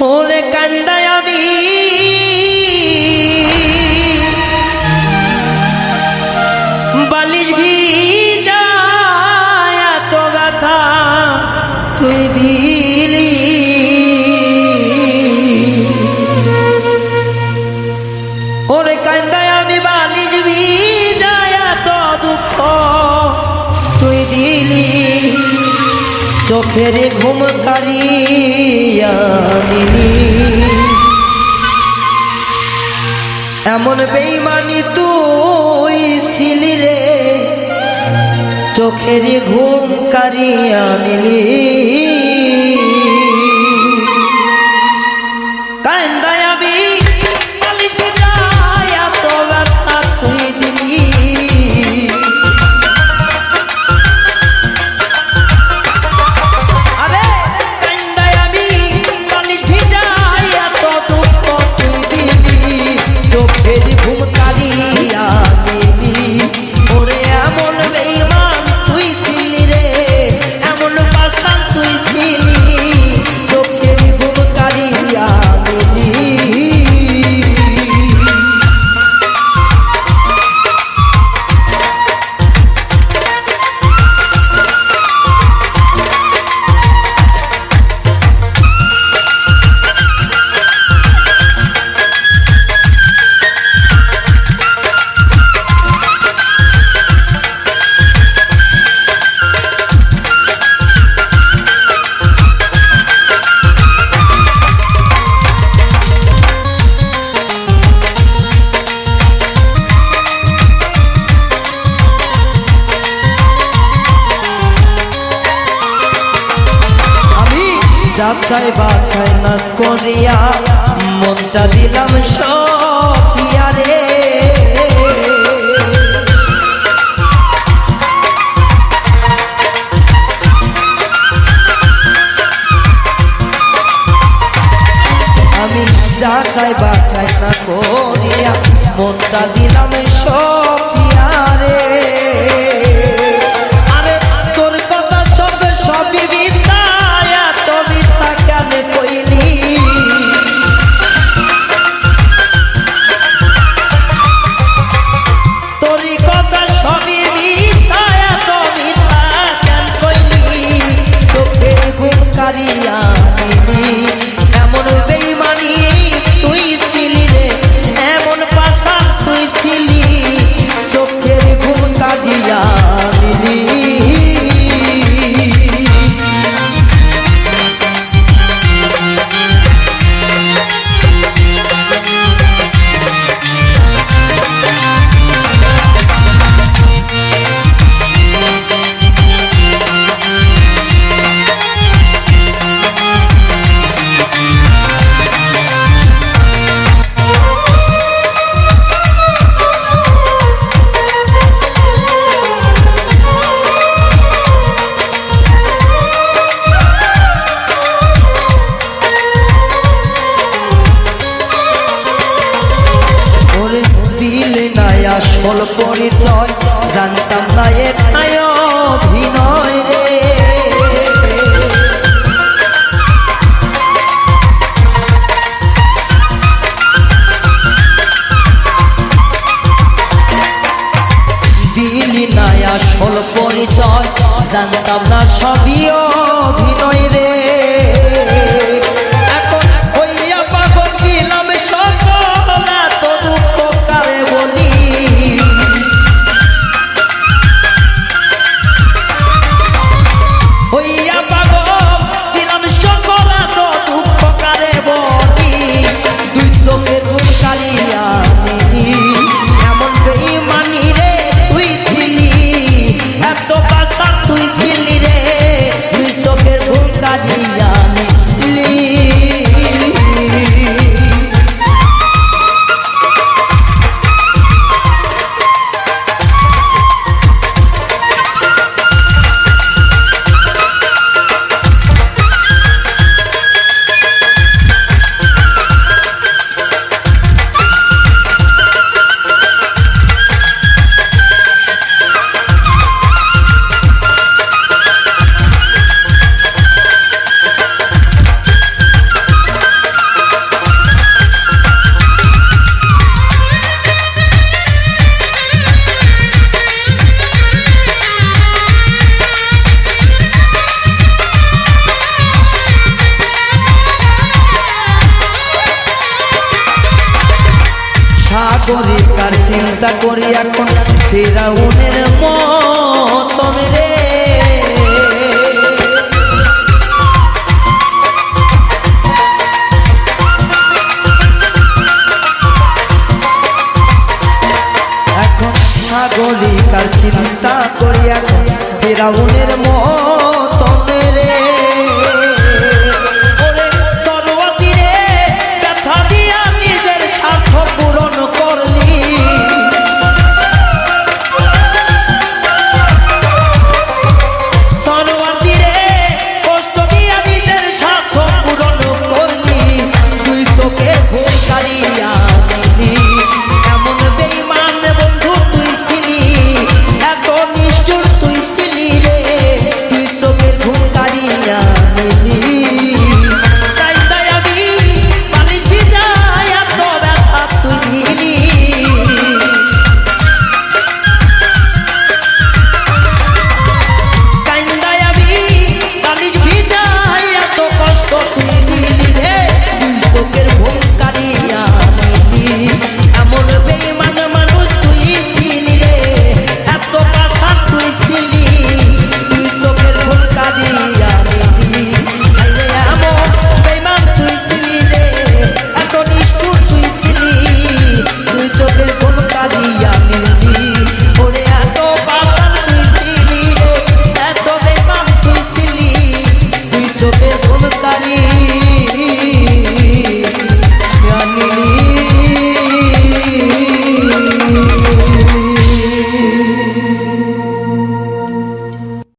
ওরে কান্দায় আমি। বালিশ ভিজায় এত ব্যথা তুই দিলি। ওরে কান্দায় আমি বালিশ ভিজায় এত দুঃখ তুই দিলি। চোখের ঘুম নিলি। এমন বেইমানি তুই ছিলি রে। চোখের ঘুম কারিয়া যাচাই বাছাই না করিয়া মনটা দিলাম সপিয়া রে আমি যাচাই বাছাই না করিয়া মনটা দিলাম সপিয়া আসল পরিচয় জানতাম না অভিনয় দিলি নাই আসল পরিচয় জানতাম না সবই অভিনয়। করিয়া কন্যা ফিরাউনের মতন এখন ছাগলি তার চিন্তা করিয়া ফিরাউনের মত নিরে বুকের ভঙ্গি